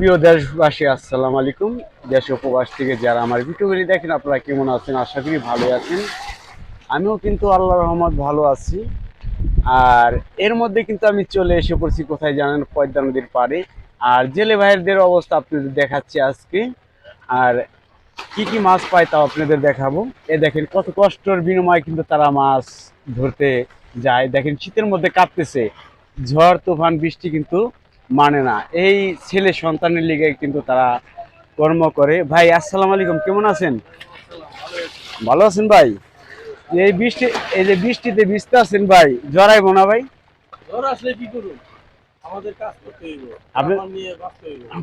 প্রিয় দেশবাসী, আসসালামু আলাইকুম। দেশ উপবাস থেকে যারা আমার ভিডিওগুলি দেখেন, আপনারা কেমন আছেন? আশা করি ভালো আছেন। আমিও কিন্তু আল্লাহ রহমত ভালো আছি। আর এর মধ্যে কিন্তু আমি চলে এসে পড়ছি, কোথায় জানেন? পদ্মা নদীর পাড়ে। আর জেলে ভাইয়েরদের অবস্থা আপনাদের দেখাচ্ছি আজকে। আর কি কি মাছ পায় তাও আপনাদের দেখাবো। এ দেখেন, কত কষ্টর বিনিময়ে কিন্তু তারা মাছ ধরতে যায়। দেখেন, শীতের মধ্যে কাঁপতেছে। ঝড়, তুফান, বৃষ্টি কিন্তু মানে না। এই ছেলে সন্তানের লিগে কিন্তু তারা কর্ম করে। ভাই আসসালামু আলাইকুম কেমন আছেন? ভালো আছেন ভাই? এই বৃষ্টি এই যে বৃষ্টিতে ভিজতে আছেন ভাই জড়াইবো না ভাই? জ্বর আসলে কি করুন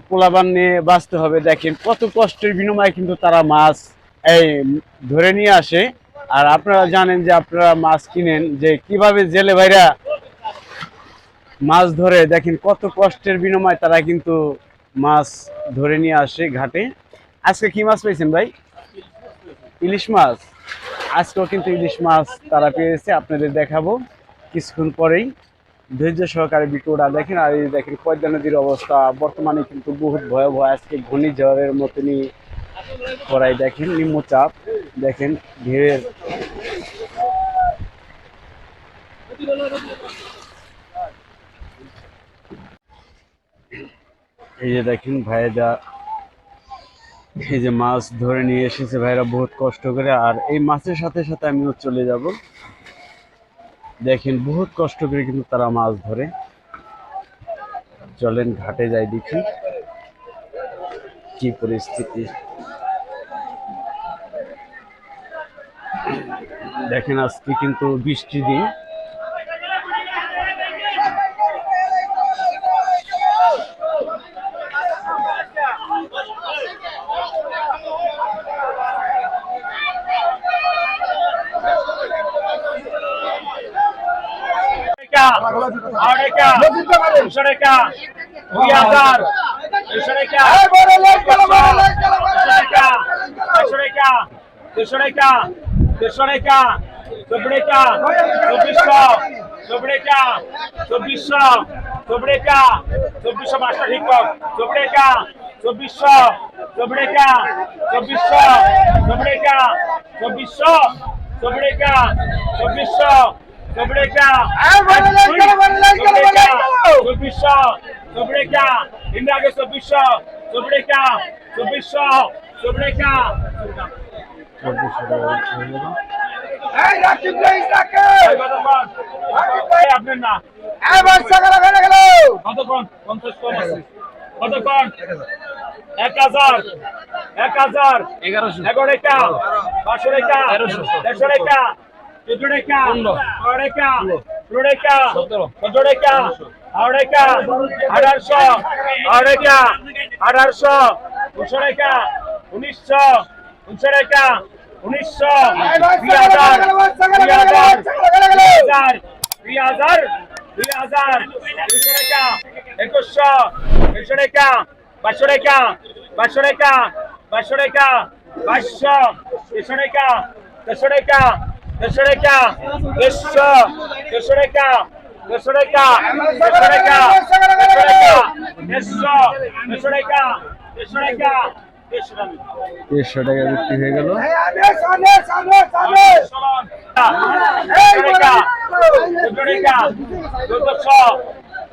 পোলাবান নিয়ে বাঁচতে হবে দেখেন কত কষ্টের বিনিময়ে কিন্তু তারা মাছ এই ধরে নিয়ে আসে। আর আপনারা জানেন যে আপনারা মাছ কিনেন যে কীভাবে জেলে ভাইরা মাছ ধরে, দেখেন কত কষ্টের বিনিময়ে তারা কিন্তু মাছ ধরে নিয়ে আসে ঘাটে। আজকে কি মাছ পেয়েছেন ভাই? ইলিশ মাছ। আজকেও কিন্তু ইলিশ মাছ তারা পেয়েছে, আপনাদের দেখাবো কিছুক্ষণ পরেই। ধৈর্য সহকারে ভিডিওটা দেখেন, আর এই দেখেন পদ্মা নদীর অবস্থা। বর্তমানে কিন্তু বহুত ভয়াবহ, আজকে ঘূর্ণিঝড়ের মতনই করাই দেখেন, নিম্নচাপ। দেখেন ঢেউয়ের এই যে দেখেন ভাইরা, এই যে মাছ ধরে নিয়ে এসেছে ভাইরা বহুত কষ্ট করে। আর এই মাছের সাথে সাথে আমিও চলে যাব। দেখেন বহুত কষ্ট করে কিন্তু তারা মাছ ধরে। চলেন ঘাটে যাই দেখি কি পরিস্থিতি। দেখেন আজকে কিন্তু বৃষ্টি দিন টাকা আড়াই টাকা দুশো টাকা দুই হাজার। দুশো টাকা দুশো টাকা দুশো টাকা দুশো টাকা চব্বিশ টাকা চব্বিশশো চব্বিশ টাকা চব্বিশশো চব্বিশ টাকা চব্বিশশো পাঁচটা ঠিক কর চব্বিশ টাকা চব্বিশশো চব্বিশ চব্বিশশো চব্বিশ চব্বিশশো চব্বিশশো চব্বিশ ইন্ডিয়াকে চব্বিশশো চব্বিশ চব্বিশশো। আপনার না কতক্ষণ? পঞ্চাশ কম আছে। কতক্ষণ? এক হাজার। এক হাজার। এগারোশো। এগারো রেখা। পাঁচশো রেখা। দেড়শো রেখা। আঠারোশো আঠারোশো দুশো রেখা উনিশশো উনিশশো রেখা উনিশশো দুই হাজার দুই হাজার দুই হাজার দুই হাজার দুই হাজার দুইশো রেখা একুশশো দুইশো রেখা বাইশশো রেখা বাইশশো রেখা বাইশশো রেখা বাইশশো তেইশশো রেখা তেইশশো রেখা তেইশশো রেখা দেড়শো দেড়শো রেখা দেড়শো রেখা দেড়শো রেখা দেড়শো দেড়শো দেড়শো রেখা দেড়শো দেড়শো টাকা দেড়শো টাকা বিক্রি হয়ে গেল। ষোলোশো টাকা বিক্রি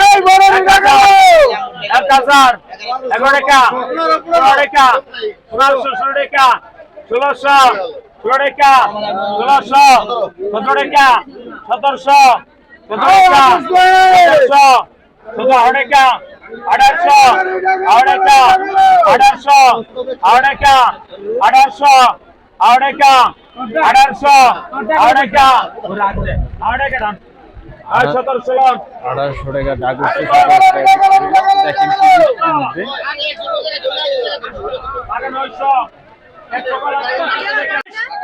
আঠারোশো আড়াই টাকা আঠারোশো আড়াই টাকা আর সতেরোশো আঠারোশো টাকা ডাক উঠছে সতেরোশো টাকা বিক্রি ಅವಡಕ ಅಡರ್ಸ ಅವಡಕ ಅವಡಕ আড়াইশো টাকা ডাক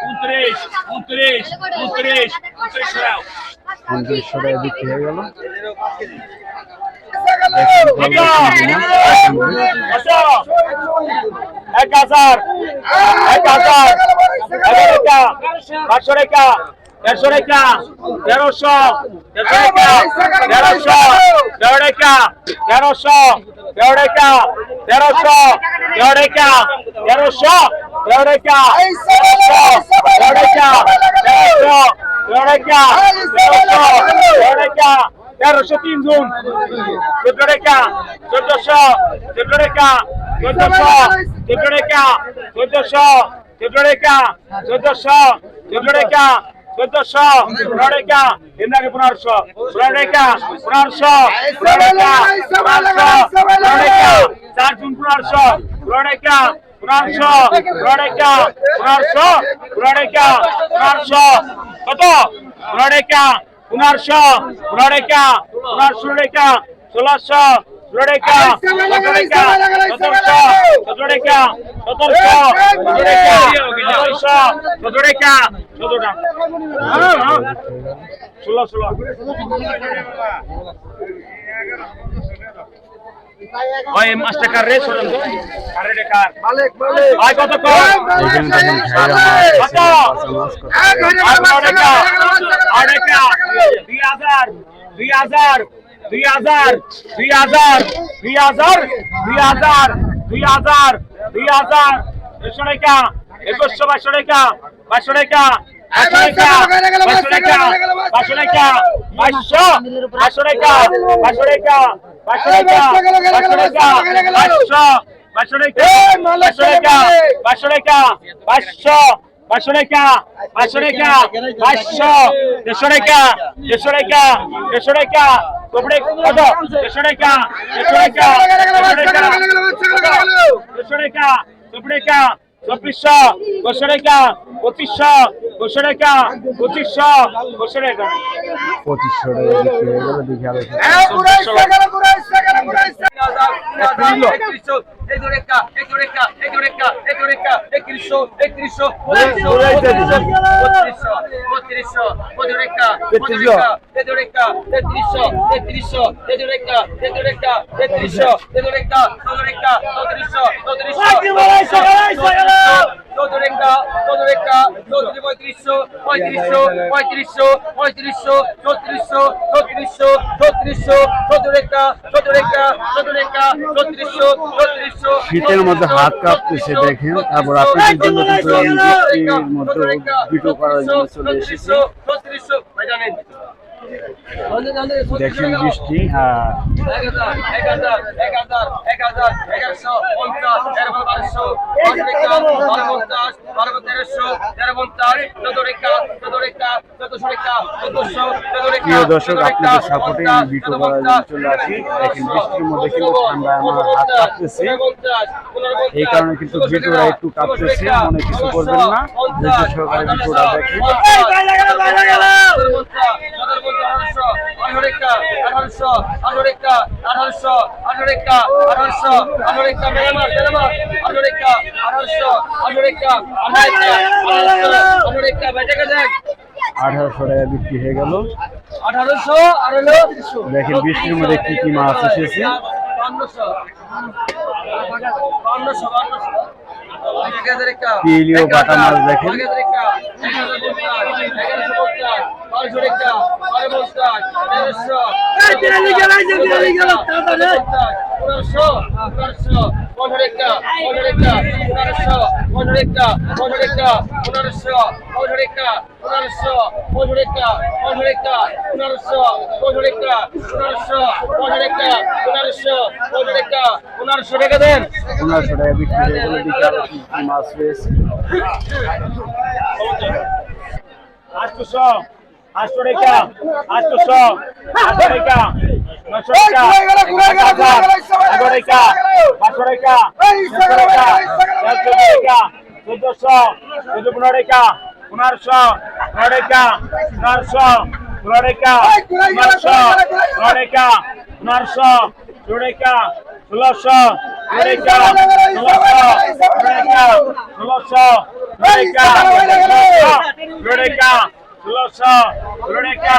উনত্রিশ উনত্রিশ উনত্রিশ উনত্রিশশো টাকা বিক্রি হয়ে গেল। এক হাজার এক হাজার। পাঁচশো টাকা দেড়শো টাকা তেরোশো দেড়শো টাকা তেরোশো তেরো টাকা তেরোশো তেরো টাকা তেরোশো তেরো টাকা তেরোশো তেরো টাকা তেরোশো তেরো টাকা তেরোশো তেরো টাকা তেরোশো তেরো তেরোশো তিন গুণ চোদ্দ চোদ্দশো চোদ্দশো চোদ্দশো চোদ্দ টাকা চোদ্দশো চোদ্দ টাকা চোদ্দশো পনেরো টাকা এমনি পনেরোশো পনেরো টাকা পনেরোশো পনেরো টাকা পনেরোশো পনেরো টাকা চার জুন পনেরোশো পনেরো টাকা পনেরোশো পনেরো টাকা পনেরোশো কত? পনেরো টাকা পনেরোশো পনেরো টাকা পনেরোশো লড়াইকা লড়াইকা সতর্ক সতর্কা সতর্ক সতর্কা সতর্কা সতর্কা ষোলো ষোলো ওই মাস্টার কার রে? শোনেন আরে রে কার? মালিক মালিক। ভাই কত কম কত? এক হাজার দুই হাজার দুই হাজার দুই হাজার দুই হাজার দুই হাজার দুই হাজার দুই হাজার। দেড়শো টাকা একুশশো বাইশশো টাকা বাইশশো টাকা বাইশশো টাকা বাইশশো টাকা বাইশশো টাকা বাইশশো বাইশশো টাকা বাইশশো টাকা বাইশশো টাকা বাইশশো বাইশশো টাকা বাইশশো টাকা বাইশশো টাকা বাইশশো বাইশশো টাকা বাইশশো টাকা বাইশশো দেড়শো টাকা দেড়শো টাকা দেড়শো টাকা কপড়ে কত দেড়শো টাকা দেড়শো টাকা দেড়শো টাকা দেড়শো টাকা চব্বিশশো দুশো টাকা পঁচিশশো দুশো টাকা পঁচিশশো দুশো টাকা পঁচিশশো টাকা পঁয়ত্রিশশো পঁয়ত্রিশশো পঁয়ত্রিশশো পঁয়ত্রিশশো চৌত্রিশশো চৌত্রিশশো ছত্রিশশো একটা সত্তর একটা শীতের মধ্যে হাত কাঁপতেছে দেখেন। তারপর আপনি জন্য মধ্যে করার জন্য চলে এসেছি দেখেন বৃষ্টি হ্যাঁ। প্রিয় দর্শক, আপনাদের সাপোর্টে আমি করার জন্য চলে আসি। দেখেন বৃষ্টির মধ্যে কিন্তু ঠান্ডা আমার হাত কাঁপতেছে। এই কারণে কিন্তু একটু কাঁপতেছে, মনে কিছু করবেন না। সহকারে আঠারোশো টাকা বিক্রি হয়ে গেল। আঠারোশো দেখেন, বৃষ্টির মধ্যে কি কি মাছ এসেছে? বান্নশো বান্নশো। তেলীয় বাটা মাছ দেখেন তেরোশো তেরোশো পনেরোটা পনেরোটা পনেরোশো পনেরোটা পনেরোটা পনেরোশো পনেরোটা পনেরোশো পনেরোটা পনেরোটা পনেরোশো পনেরোটা পনেরোশো পনেরোটা পনেরোশো পনেরোটা পনেরোশো টাকা দেন পনেরোশো টাকা চোদ্দশো চোদ্দ পনেরো রেখা পনেরোশো পনেরো রেখা পনেরোশো পনেরো রেখা পনেরোশো পনেরো রেখা পনেরোশো ষোলো রেখা ষোলোশো ষোলো রেখা ষোলোশো ষোলো রেখা ষোলোশো ষোলো রেখা ষোলোশো ষোলো রেখা ষোলোশো ষোলো রেখা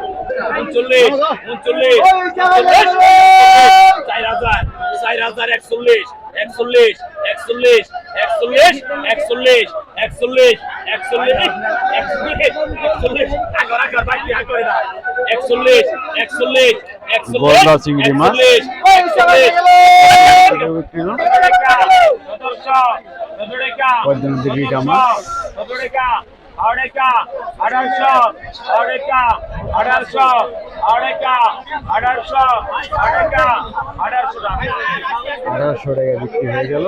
উনচল্লিশ উনচল্লিশ চার হাজার চার হাজার একচল্লিশ একচল্লিশ একচল্লিশ একচল্লিশ একচল্লিশ একচল্লিশ একচল্লিশ একচল্লিশ আগর আগর বাকি আগর না একচল্লিশ একচল্লিশ একচল্লিশ চিংড়ি মাছ। একচল্লিশ টাকা আড়াইশো টাকা বিক্রি হয়ে গেল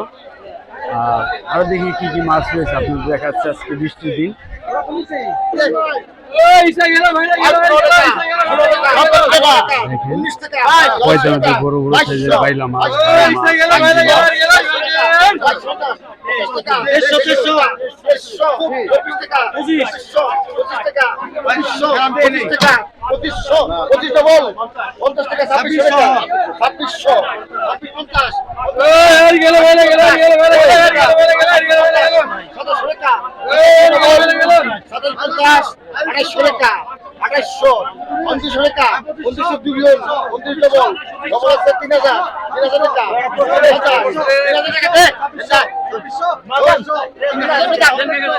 আর আরও দেখি কি কি মাছ রয়েছে আপনি দেখাচ্ছে আজকে বৃষ্টির দিন বড় বড় পাইলাম পঁচিশশো পঁচিশ ডবল পঞ্চাশ টাকা ছাব্বিশশো ছাব্বিশশো ছাব্বিশ পঞ্চাশ গেল গেল গেল গেল গেল সাতাশশো টাকা সাতাশ পঞ্চাশ আঠাশশো টাকা আঠাশশো পঞ্চাশশো টাকা পঞ্চাশশো দুজন পঞ্চাশ ডবল ডবল আছে তিন হাজার টাকা